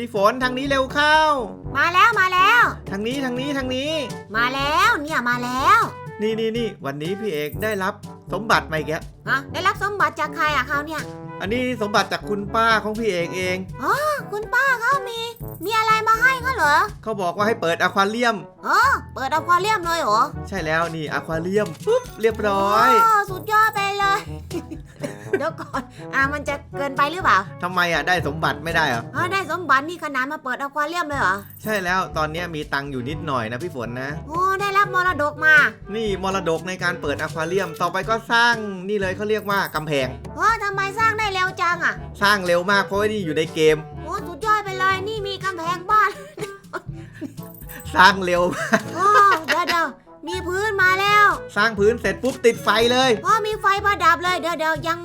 พี่ฝนทางนี้เร็วเข้า มาแล้วมาแล้ว ทางนี้ทางนี้ทางนี้ มาแล้วเนี่ยมาแล้วนี่นี่นี่วันนี้พี่เอกได้รับสมบัติมาอีกแล้วฮะได้รับสมบัติจากใครอะเขาเนี่ยอันนี้สมบัติจากคุณป้าของพี่เอกเองคุณป้าเขามี มีอะไรมาให้เขาเหรอเขาบอกว่าให้เปิดอควาเรียมเออเปิดอควาเรียมเลยเหรอใช่แล้วนี่อควาเรียมปุ๊บเรียบร้อยโสุดยอดไปเลย เดี๋ยวก่อน อะมันจะเกินไปหรือเปล่าทำไมอะได้สมบัติไม่ได้เหรออ๋อได้สมบัตินี่ขนาดมาเปิดอควาเรียมเลยเหรอ ใช่แล้วตอนนี้มีตังค์อยู่นิดหน่อยนะพี่ฝนนะ โอ้ได้รับมรดกมานี่มรดกในการเปิดอควาเรียมต่อไปก็สร้างนี่เลยเขาเรียกว่ากำแพงโอ้ทำไมสร้างได้เร็วจังอะ สร้างเร็วมากเพราะว่านี่อยู่ในเกม โอ้สุดยอดไปเลยนี่มีกำแพงบ้านสร้างเร็ว โอ้เดี๋ยวเดี๋ยวมีพื้นมาแล้ว สร้างพื้นเสร็จปุ๊บติดไฟเลย พอมีไฟประดับเลยเดี๋ยวเดี๋ยวยัง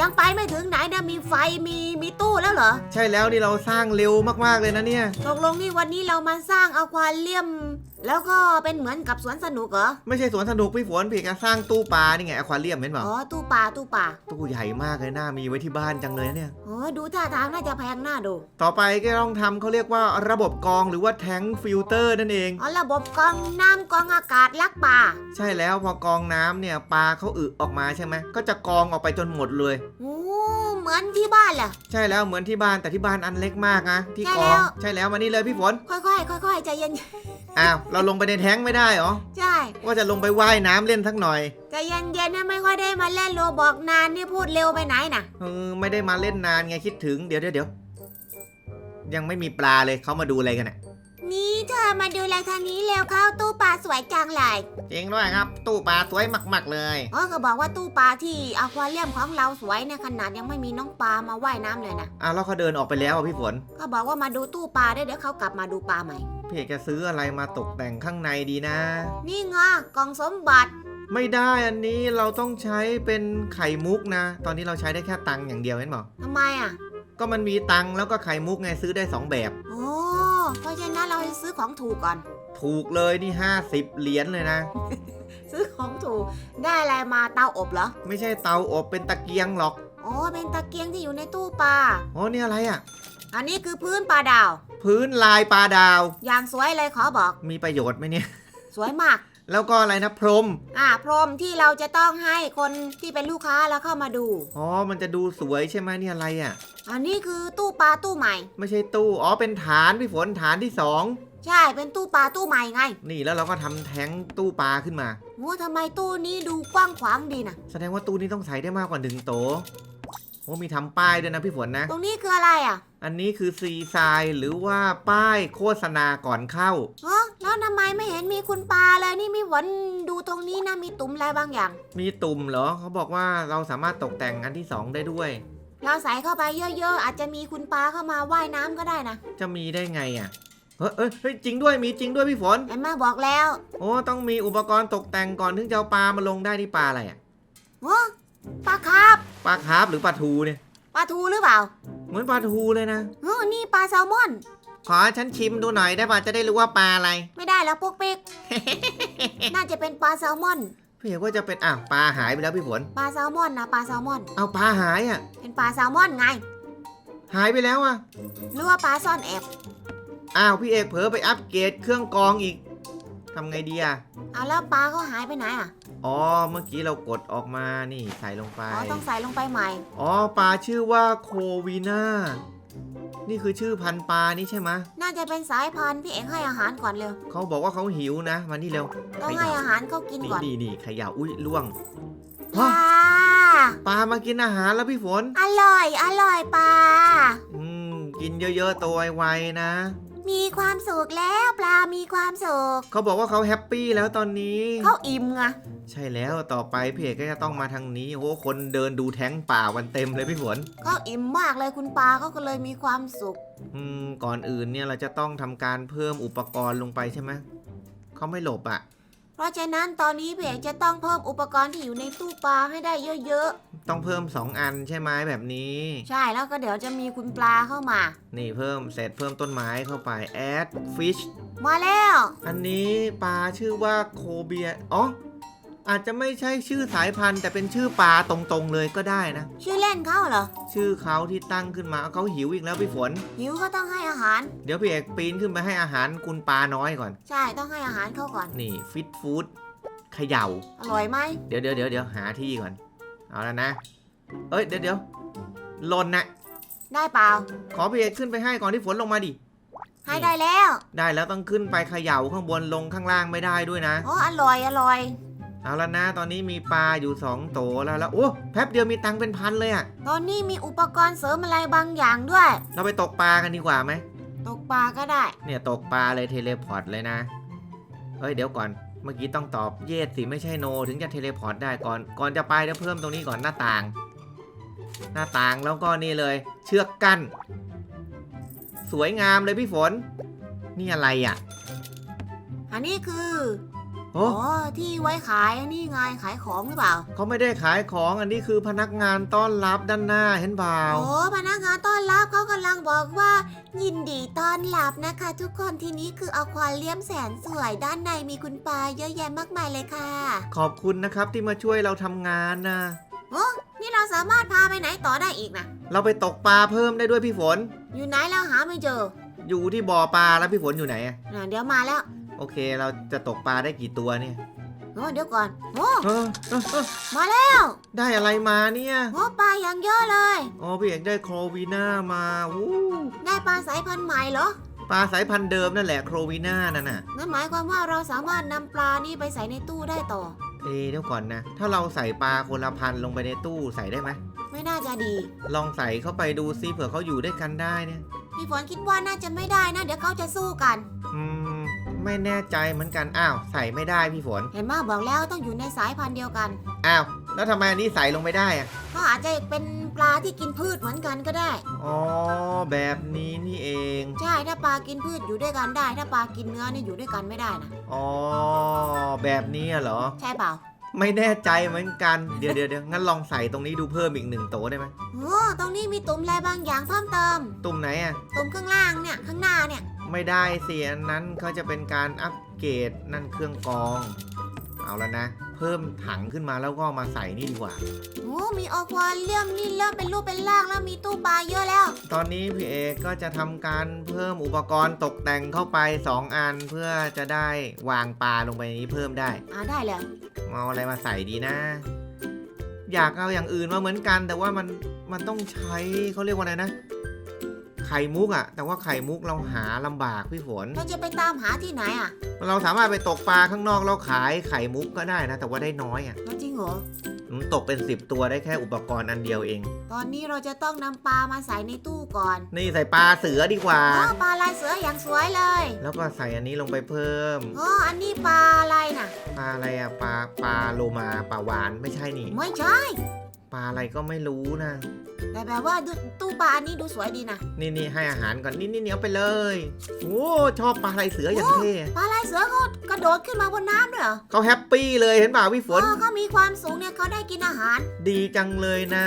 ยังไปไม่ถึงไหนนะมีไฟมีมีตู้แล้วเหรอใช่แล้วนี่เราสร้างเร็วมากๆเลยนะเนี่ย ตกลงนี่วันนี้เรามาสร้างอควาเรียมแล้วก็เป็นเหมือนกับสวนสนุกเหรอ ไม่ใช่สวนสนุกพี่ฝนพี่จะสร้างตู้ปลานี่ไงอควาเรียมเห็นเปล่าอ๋อตู้ป่าตู้ป่าตู้ใหญ่มากเลยน่ามีไว้ที่บ้านจังเลยนะเนี่ยโอ้ดูท่าทางน่าจะแพงหน้าดู ต่อไปก็ต้องทำเขาเรียกว่าระบบกรองหรือว่าแทงฟิลเตอร์นั่นเองอ๋อระบบกรองน้ำกรองอากาศลักป่าใช่แล้วพอกรองน้ำเนี่ยปลาเขาอึออกมาใช่ไหมก็จะกรองออกไปจนหมดเลยโอ้เห มือนที่บ้านเหรอ ใช่แล้วเหมือนที่บ้านแต่ที่บ้านอันเล็กมากนะที่ใช่กรแล้องวใช่แล้วมานี่เลยพี่ฝนค่อยๆค่อยๆใจเย็นอ้าวเราลงไปในแท้งไม่ได้เหรอใช่ว่าจะลงไปว่ายน้ำเล่นสักหน่อยใจเย็นๆนะไม่ค่อยได้มาเล่นโรบอกนานนี่พูดเร็วไปไหนน่ะ เออไม่ได้มาเล่นนานไงคิดถึงเดี๋ยวเดี๋ยวเดี๋ยวยังไม่มีปลาเลยเขามาดูอะไรกันเนี่ย นี่เธอมาดูแลทางนี้เร็วเข้าตู้ปลาสวยจังเลยจริงด้วยครับ ตู้ปลาสวยมากๆเลย อ๋อก็บอกว่าตู้ปลาที่อควาเรียมของเราสวยในขนาดยังไม่มีน้องปลามาว่ายน้ำเลยนะอ้าวแล้วเขาเดินออกไปแล้วอะพี่ฝน ก็บอกว่ามาดูตู้ปลาได้เดี๋ยวเขากลับมาดูปลาใหม่ พี่เอกจะซื้ออะไรมาตกแต่งข้างในดีนะ นี่ไงกล่องสมบัติไม่ได้อันนี้เราต้องใช้เป็นไข่มุกนะ ตอนนี้เราใช้ได้แค่ตังค์อย่างเดียวเห็นเปล่าทำไมอะก็มันมีตังค์แล้วก็ไข่มุกไงซื้อได้สองแบบ โอ้ เพราะฉะนั้นเราให้ซื้อของถูกก่อน ถูกเลยนี่ 50 เหรียญเลยนะ ซื้อของถูก ได้อะไรมาเตาอบเหรอ ไม่ใช่เตาอบเป็นตะเกียงหรอกโอ้เป็นตะเกียงที่อยู่ในตู้ปลา อ๋อ นี่อะไรอะ อันนี้คือพื้นปลาดาว พื้นลายปลาดาว อย่างสวยเลยขอบอก มีประโยชน์ไหมเนี่ย สวยมาก แล้วก็อะไรนะพรม อ่าพรมที่เราจะต้องให้คนที่เป็นลูกค้าแล้วเข้ามาดู อ๋อ มันจะดูสวยใช่ไหมนี่อะไรอะ อันนี้คือตู้ปลาตู้ใหม่ ไม่ใช่ตู้ อ๋อ เป็นฐานพี่ฝนฐานที่สองใช่ เป็นตู้ปลาตู้ใหม่ไง นี่แล้วเราก็ทำแท้งตู้ปลาขึ้นมาโอ้ทำไมตู้นี้ดูกว้างขวางดีนะ แสดงว่าตู้นี้ต้องใส่ได้มากกว่าหนึ่งโตะโอ้มีทำป้ายด้วยนะพี่ฝนนะ ตรงนี้คืออะไรอะอันนี้คือซีไซน์หรือว่าป้ายโฆษณาก่อนเข้าเออแล้ว ทำไมไม่เห็นมีคุณปลาเลยนี่มีหวนดูตรงนี้นะมีตุ่มอะไรบางอย่าง มีตุ่มเหรอเขาบอกว่าเราสามารถตกแต่งอันที่สองได้ด้วย เราใส่เข้าไปเยอะๆ อาจจะมีคุณปลาเข้ามาว่ายน้ำก็ได้นะจะมีได้ไงอะเฮ้ยเอ้ยเฮ้ยจริงด้วยมีจริงด้วยพี่ฝนเห็นไหมาบอกแล้วโอ้ต้องมีอุปกรณ์ตกแต่งก่อนถึงจะเอาปลามาลงได้ที่ปลาอะไรอะโอ้ปลาคาร์ฟปลาคาร์ฟหรือปลาทูเนี่ยปลาทูหรือเปล่าเหมือนปลาทูเลยนะ เออนี่ปลาแซลมอน ขอฉันชิมดูหน่อยได้ป่ะจะได้รู้ว่าปลาอะไร ไม่ได้แล้วพวกปิ๊ก น่าจะเป็นปลาแซลมอน พี่เอกว่าจะเป็นอะปลาหายไปแล้วพี่ฝนปลาแซลมอนนะปลาแซลมอน เอาปลาหายอะ เป็นปลาแซลมอนไง หายไปแล้วอะหรือว่าปลาซ่อนแอบอ้าวพี่เอกเผลอไปอัปเกรดเครื่องกรองอีกทำไงดีอะเอาแล้วปลาเขาหายไปไหนอะอ๋อเมื่อกี้เรากดออกมานี่ใส่ลงไปอ๋อต้องใส่ลงไปใหม่อ๋อปลาชื่อว่าโควีนา นี่คือชื่อพันธุ์ปลานี่ใช่ไหมะน่าจะเป็นสายพันธุ์พี่เอกให้อาหารก่อนเร็วเขาบอกว่าเขาหิวนะ มานี่เร็วต้องให้อาหารเขากินนี่ก่อนนี่นี่เขย่าอุ้ยล่วงปลาปลามากินอาหารแล้วพี่ฝน อร่อย อร่อยปลาอืมกินเยอะๆโตไวๆนะ มีความสุขแล้วปลามีความสุขเขาบอกว่าเขาแฮปปี้แล้วตอนนี้ เขาอิ่มไง ใช่แล้วต่อไปพี่เอกก็จะต้องมาทางนี้โอ้โหคนเดินดูแท้งป่าวันเต็มเลยพี่ฝนเขาอิ่มมากเลยคุณปลาเขาก็เลยมีความสุข อืมก่อนอื่นเนี่ยเราจะต้องทำการเพิ่มอุปกรณ์ลงไปใช่ไหมเขาไม่หลบอะ เพราะฉะนั้นตอนนี้พี่เอกจะต้องเพิ่มอุปกรณ์ที่อยู่ในตู้ปลาให้ได้เยอะต้องเพิ่ม 2 อันใช่ไหมแบบนี้ ๆ ใช่แล้วก็เดี๋ยวจะมีคุณปลาเข้ามา นี่เพิ่มเสร็จเพิ่มต้นไม้เข้าไป add fish มาแล้ว อันนี้ปลาชื่อว่าโคเบีย อ๋อ อาจจะไม่ใช่ชื่อสายพันธุ์ แต่เป็นชื่อปลาตรงๆเลยก็ได้นะ ชื่อเล่นเขาเหรอ ชื่อเขาที่ตั้งขึ้นมาเอาเขาหิวอีกแล้วพี่ฝน หิวก็ต้องให้อาหาร เดี๋ยวพี่เอกปีนขึ้นไปให้อาหารคุณปลาน้อยก่อน ใช่ต้องให้อาหารเขาก่อน นี่ฟิตฟู้ดเขย่า อร่อยไหม เดี๋ยวเดี๋ยวเดี๋ยวเดี๋ยวหาที่ก่อน เอาแล้วนะ เอ้ยเดี๋ยวเดี๋ยวหล่นนะได้เปล่า ขอพี่เอกขึ้นไปให้ก่อนที่ฝนลงมาดิ ให้ได้แล้ว ได้แล้วต้องขึ้นไปเขย่าข้างบนลงข้างล่างไม่ได้ด้วยนะ โอ้อร่อยอร่อย เอาแล้วนะตอนนี้มีปลาอยู่สองโตแล้วแล้วโอ้แป๊บเดียวมีตังค์เป็นพันเลยอะตอนนี้มีอุปกรณ์เสริมอะไรบางอย่างด้วย เราไปตกปลากันดีกว่าไหมตกปลาก็ได้ เนี่ยตกปลาเลยเทเลพอร์ตเลยนะเฮ้ยเดี๋ยวก่อนเมื่อกี้ต้องตอบเยสสิไม่ใช่โน ถึงจะเทเลพอร์ตได้ก่อนก่อนจะไปเดี๋ยวเพิ่มตรงนี้ก่อนหน้าต่าง หน้าต่างแล้วก็นี่เลย เชือกกั้นสวยงามเลยพี่ฝน นี่อะไรอะ อันนี้คือโอ้อ๋อที่ไว้ขายอันนี้ไงขายของหรือเปล่าเขาไม่ได้ขายของอันนี้คือพนักงานต้อนรับด้านหน้าเห็นเปล่าโอ้พนักงานต้อนรับเขากำลังบอกว่า ยินดีต้อนรับนะคะ ทุกคนที่นี้คืออควาเรียมแสนสวยด้านในมีคุณปลาเยอะแยะมากมายเลยค่ะ ขอบคุณนะครับที่มาช่วยเราทำงานนะโอ้นี่เราสามารถพาไปไหนต่อได้อีกนะเราไปตกปลาเพิ่มได้ด้วยพี่ฝน อยู่ไหนเราหาไม่เจอ อยู่ที่บ่อปลาแล้วพี่ฝนอยู่ไหนอะน่ะเดี๋ยวมาแล้ว โอเคเราจะตกปลาได้กี่ตัวเนี่ยโอ้เดี๋ยวก่อนโอ้เออเออเออมาแล้วได้อะไรมาเนี่ยโอ้ปลาอย่างเยอะเลย อ๋อพี่เอกได้โครวีน่ามาวู้ได้ปลาสายพันธุ์ใหม่เหรอปลาสายพันธุ์เดิมนั่นแหละโครวีน่านั่นน่ะนั่นหมายความว่าเราสามารถนำปลานี่ไปใส่ในตู้ได้ต่อ เอ๊ะเดี๋ยวก่อนนะ ถ้าเราใส่ปลาคนละพันลงไปในตู้ใส่ได้ไหมไม่น่าจะดีลองใส่เข้าไปดูซิเผื่อเขาอยู่ด้วยกันได้เนี่ย พี่ฝนคิดว่าน่าจะไม่ได้นะ เดี๋ยวเขาจะสู้กันอืม ไม่แน่ใจเหมือนกัน อ้าว ใส่ไม่ได้พี่ฝน เห็นมาบอกแล้วต้องอยู่ในสายพันธุ์เดียวกัน อ้าว แล้วทำไมอันนี้ใส่ลงไม่ได้อะก็อาจจะเป็นปลาที่กินพืชเหมือนกันก็ได้ อ๋อ แบบนี้นี่เอง ใช่ถ้าปลากินพืชอยู่ด้วยกันได้ ถ้าปลากินเนื้อนี่อยู่ด้วยกันไม่ได้นะอ๋อ แบบนี้อะเหรอ ใช่เปล่าไม่แน่ใจเหมือนกัน เดี๋ยวเดี๋ยวเดี๋ยวงั้นลองใส่ตรงนี้ดูเพิ่มอีกหนึ่งโตได้ไหมโอ้ตรงนี้มีตุ่มอะไรบางอย่างเพิ่มเติม ตุ่มไหนอะตุ่มข้างล่างเนี่ยข้างหน้าเนี่ย ไม่ได้สิอันนั้นเขาจะเป็นการอัปเกรดนั่นเครื่องกรอง เอาแล้วนะ เพิ่มถังขึ้นมาแล้วก็เอามาใส่นี่ดีกว่า โอ้มีอควาเรียมนี่เริ่มเป็นรูปเป็นร่างแล้วมีตู้ปลาเยอะแล้ว ตอนนี้พี่เอกก็จะทำการเพิ่มอุปกรณ์ตกแต่งเข้าไป 2 อันเพื่อจะได้วางปลาลงไปในนี้เพิ่มได้ อ่าได้เลยเอาอะไรมาใส่ดีนะ อยากเอาอย่างอื่นมาเหมือนกัน แต่ว่ามันมันต้องใช้เขาเรียกว่าอะไรนะ ไข่มุกอะแต่ว่าไข่มุกเราหาลำบากพี่ฝน เราจะไปตามหาที่ไหนอะเราสามารถไปตกปลาข้างนอกแล้วขายไข่มุกก็ได้นะ แต่ว่าได้น้อยอะแล้วจริงเหรอผมตกเป็น 10 ตัวได้แค่อุปกรณ์อันเดียวเอง ตอนนี้เราจะต้องนำปลามาใส่ในตู้ก่อนนี่ใส่ปลาเสือดีกว่า อ๋อปลาลายเสืออย่างสวยเลยแล้วก็ใส่อันนี้ลงไปเพิ่ม อ๋ออันนี้ปลาอะไรน่ะ ปลาอะไรอะปลาปลาโลมาปลาหวานไม่ใช่นี่ ไม่ใช่ ปลาอะไรก็ไม่รู้นะ แต่แบบว่าดูตู้ปลาอันนี้ดูสวยดีนะนี่นี่ให้อาหารก่อนนี่นี่นี่เอาไปเลยโอ้ชอบปลาอะไรเสืออย่างเท่ปลาลายเสือเขากระโดดขึ้นมาบนน้ำด้วยเหรอเขาแฮปปี้เลยเห็นเปล่าพี่ฝนอ๋อเขามีความสูงเนี่ยเขาได้กินอาหาร ดีจังเลยนะ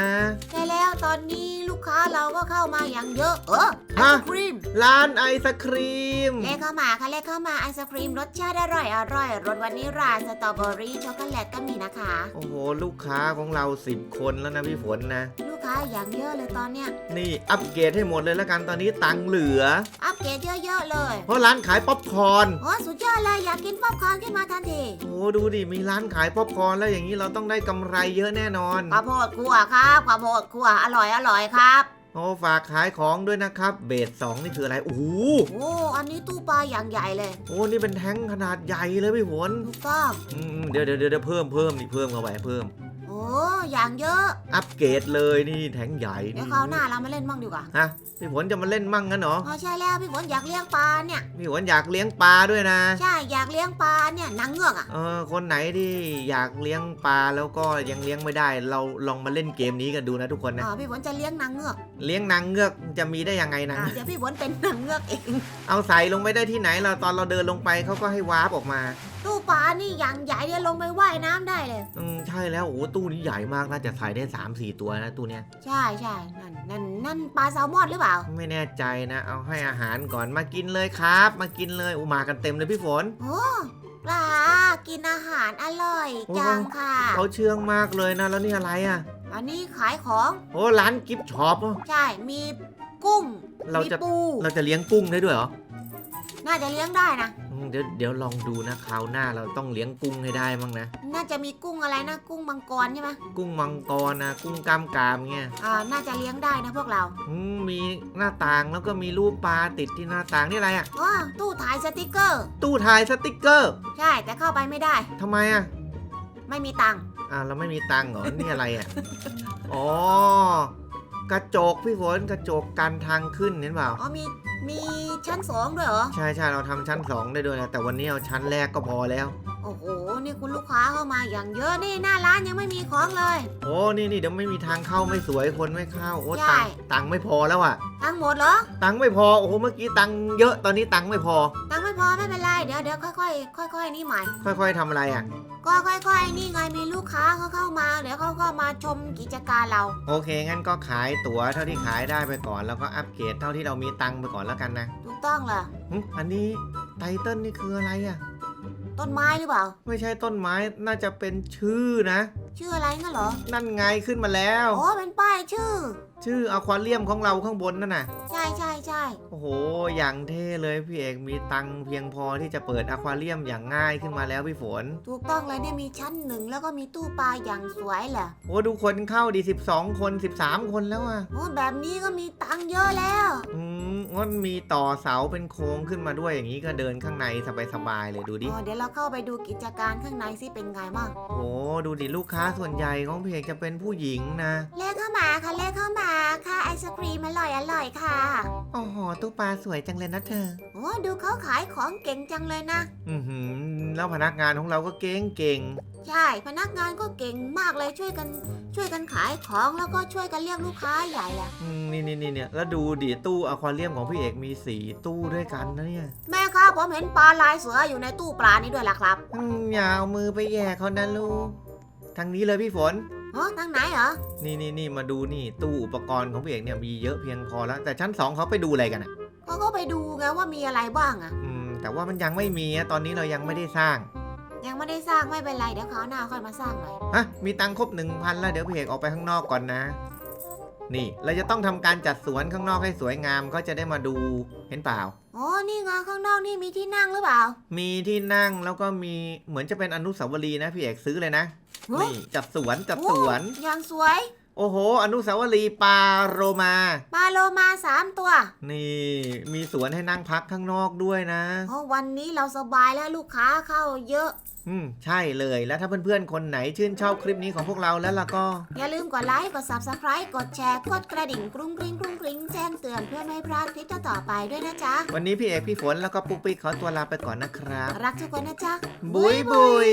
ใช่แล้วตอนนี้ลูกค้าเราก็เข้ามาอย่างเยอะเออไอฮะศครีมร้านไอศครีมเลขเข้ามาค่ะเลขเข้ามาไอศครีมรสชาติอร่อยอร่อยรสวานิลลาสตรอเบอรี่ช็อกโกแลตก็มีนะคะ โอ้โหลูกค้าของเราสิบคนแล้วนะพี่ฝนนะ ลูกค้าอย่างเยอะเลยตอนเนี้ย นี่อัปเกรดให้หมดเลยแล้วกันตอนนี้ตังค์เหลือ อัปเกรดเยอะๆเลยเพราะร้านขายป๊อปคอร์นโอ้สุดยอดเลยอยากกินป๊อปคอร์นขึ้นมาทันทีโอ้ดูดิมีร้านขายป๊อปคอร์นแล้วอย่างนี้เราต้องได้กำไรเยอะแน่นอนข้าวโพดคั่วครับข้าวโพดคั่วอร่อยอร่อยครับโอ้ฝากขายของด้วยนะครับ เบสสองนี่คืออะไรโอ้โหโอ้อันนี้ตู้ปลาอย่างใหญ่เลยโอ้นี่เป็นแท้งขนาดใหญ่เลยพี่ฝนถูกต้องอืมเดี๋ยวเดี๋ยวเดี๋ยวเพิ่มเพิ่มนี่เพิ่มเข้าไปเพิ่มโอ้ อย่างเยอะ อัปเกรดเลยนี่แท้งใหญ่เดี๋ยนี่วคราวหน้าเรามาเล่นมั่งดีกว่าฮะพี่ฝนจะมาเล่นมั่งงั้นเหรออ๋อใช่แล้วพี่ฝนอยากเลี้ยงปลาเนี่ยพี่ฝนอยากเลี้ยงปลาด้วยนะ ใช่อยากเลี้ยงปลาเนี่ยนางเงือกอะเออคนไหนที่อยากเลี้ยงปลาแล้วก็ยังเลี้ยงไม่ได้ เราลองมาเล่นเกมนี้กันดูนะทุกคนนะอ๋อพี่ฝนจะเลี้ยงนางเงือก เลี้ยงนางเงือกจะมีได้ยังไงนางอ่าเดี๋ยวพี่ฝนเป็นนางเงือกเอง เอาใส่ลงไปได้ที่ไหนเราตอนเราเดินลงไปเขาก็ให้วาร์ปออกมา ตู้ปลานี่อย่างใหญ่เนี่ยลงไปว่ายน้ำได้เลย อืมใช่แล้วโอ้โหตู้นี้ใหญ่มากน่าจะใส่ได้3 4ตัวนะตู้เนี้ยใช่ใช่นั่นนั่นนั่นปลาแซลมอนหรือเปล่า ไม่แน่ใจนะเอาให้อาหารก่อนมากินเลยครับ มากินเลยโอ้มากันเต็มเลยพี่ฝน โอ้ปลากินอาหารอร่อยโอ้จังค่ะเขาเชื่องมากเลยนะแล้วนี่อะไรอะอันนี้ขายของ โอ้ร้านกิฟต์ช็อปอะใช่มีกุ้งเรามีจะปูเราจะเลี้ยงกุ้งได้ด้วยเหรอน่าจะเลี้ยงได้นะอืม เดี๋ยวเดี๋ยวลองดูนะคราวหน้าเราต้องเลี้ยงกุ้งให้ได้มั้งนะ น่าจะมีกุ้งอะไรนะ กุ้งมังกรใช่ไหมกุ้งมังกรนะกุ้งกล้ามกรามเงี้ยอ่าน่าจะเลี้ยงได้นะพวกเราอืมมีหน้าต่างแล้วก็มีรูปปลาติดที่หน้าต่างนี่อะไรอะอ๋อตู้ถ่ายสติกเกอร์ ตู้ถ่ายสติกเกอร์ใช่แต่เข้าไปไม่ได้ ทำไมอะไม่มีตังค์อ่าเราไม่มีตังค์เหรอ นี่อะไรอะ อ๋อ กระจกพี่ฝนกระจกกันทางขึ้นเห็นเปล่า อ๋อมีมีชั้นสองด้วยเหรอ ใช่ใช่เราทำชั้นสองได้ด้วยนะแต่วันนี้เอาชั้นแรกก็พอแล้ว โอ้โห นี่คุณลูกค้าเข้ามาอย่างเยอะนี่หน้าร้านยังไม่มีของเลย โอ้นี่นี่เดี๋ยวไม่มีทางเข้าไม่สวยคนไม่เข้าโอ้ใช่ ตังค์ตังค์ไม่พอแล้วอะตังค์หมดเหรอ ตังค์ไม่พอโอ้โหเมื่อกี้ตังค์เยอะตอนนี้ตังค์ไม่พอ ตังค์ไม่พอไม่เป็นไรเดี๋ยวเดี๋ยวค่อยๆค่อยๆนี่ใหม่ ค่อยๆทำอะไรอะ ก็ค่อยๆนี่ไงมีลูกค้าเขาเข้ามาเดี๋ยวเขาก็มาชมกิจการเรา โอเคงั้นก็ขายตั๋วเท่าที่ขายได้ไปก่อนแล้วก็อัปเกรดเท่าที่เรามีตังค์ไปก่อนแล้วกันนะถูกต้องเหรอหึอันนี้ไตเติ้ลนี่คืออะไรอะ ต้นไม้หรือเปล่า ไม่ใช่ต้นไม้น่าจะเป็นชื่อนะ ชื่ออะไรงั้นเหรอ นั่นไงขึ้นมาแล้วโอ้เป็นป้ายชื่อ ชื่ออควาเรียมของเราข้างบนนั่นน่ะ ใช่ใช่ใช่โอ้โห อย่างเท่เลยพี่เอกมีตังค์เพียงพอที่จะเปิดอควาเรียมอย่างง่ายขึ้นมาแล้วพี่ฝน ถูกต้องเลยเนี่ยมีชั้นหนึ่งแล้วก็มีตู้ปลาอย่างสวยแหละโอ้ดูคนเข้าดี 12 คน 13 คนแล้วอะโอ้แบบนี้ก็มีตังค์เยอะแล้ว อืม งั้นมีต่อเสาเป็นโค้งขึ้นมาด้วยอย่างนี้ก็เดินข้างในสบายๆเลยดูดิโอ้เดี๋ยวเราเข้าไปดูกิจการข้างในสิเป็นไงบ้างโอ้ดูดิลูกค้าส่วนใหญ่ของพี่เอกจะเป็นผู้หญิงนะ เลขเข้ามาค่ะเลขเข้ามาค่ะไอศครีมอร่อยอร่อยค่ะโอ้โหตู้ปลาสวยจังเลยนะเธอ โอ้ดูเขาขายของเก่งจังเลยนะ อือหือแล้วพนักงานของเราก็เก่งเก่งใช่ พนักงานก็เก่งมากเลยช่วยกัน ช่วยกันขายของแล้วก็ช่วยกันเรียกลูกค้าใหญ่แหละๆอืมนี่นี่นี่เนี่ยแล้วดูดิตู้อควาเรียมของพี่เอกมีสีตู้ด้วยกันนะเนี่ยแม่ครับผมเห็นปลาลายเสืออยู่ในตู้ปลานี้ด้วยล่ะครับอืมอย่าเอามือไปแย่เขานะลูกทางนี้เลยพี่ฝนอ๋อทางไหนเหรอ นี่นี่นี่มาดูนี่ตู้อุปกรณ์ของพี่เอกเนี่ยมีเยอะเพียงพอแล้ว แต่ชั้นสองเขาไปดูอะไรกันอะเขาก็ไปดูไงว่ามีอะไรบ้างอะอืม แต่ว่ามันยังไม่มีอะตอนนี้เรายังไม่ได้สร้าง ยังไม่ได้สร้างไม่เป็นไรเดี๋ยวคราวหน้าค่อยมาสร้างใหม่ฮะมีตังค์ครบหนึ่งพันแล้วเดี๋ยวพี่เอกออกไปข้างนอกก่อนนะ นี่ เราจะต้องทำการจัดสวนข้างนอกให้สวยงามเขาจะได้มาดูเห็นเปล่า อ๋อ นี่ไงข้างนอกนี่มีที่นั่งหรือเปล่า มีที่นั่งแล้วก็มีเหมือนจะเป็นอนุสาวรีย์นะพี่เอกซื้อเลยนะเฮ้ย นี่จัดสวนจัดสวน โอ้อย่างสวย โอ้โห อนุสาวรีย์ปลาโรมา ปลาโลมาสามตัว นี่มีสวนให้นั่งพักข้างนอกด้วยนะโอ้วันนี้เราสบายแล้วลูกค้าเข้าเยอะ อืมใช่เลยแล้วถ้าเพื่อนๆ คนไหนชื่นชอบคลิปนี้ของพวกเราแล้วล่ะก็ อย่าลืมกดไลค์ กด subscribe กดแชร์ กดกระดิ่งกรุ้งกริ้งกรุ้งกริ้งแจ้งเตือนเพื่อไม่ให้พลาดคลิปต่อๆไปด้วยนะจ๊ะ วันนี้พี่เอกพี่ฝนแล้วก็ปุ๊กปิ๊กขอตัวลาไปก่อนนะครับ รักทุกคนนะจ๊ะ บุยบุยย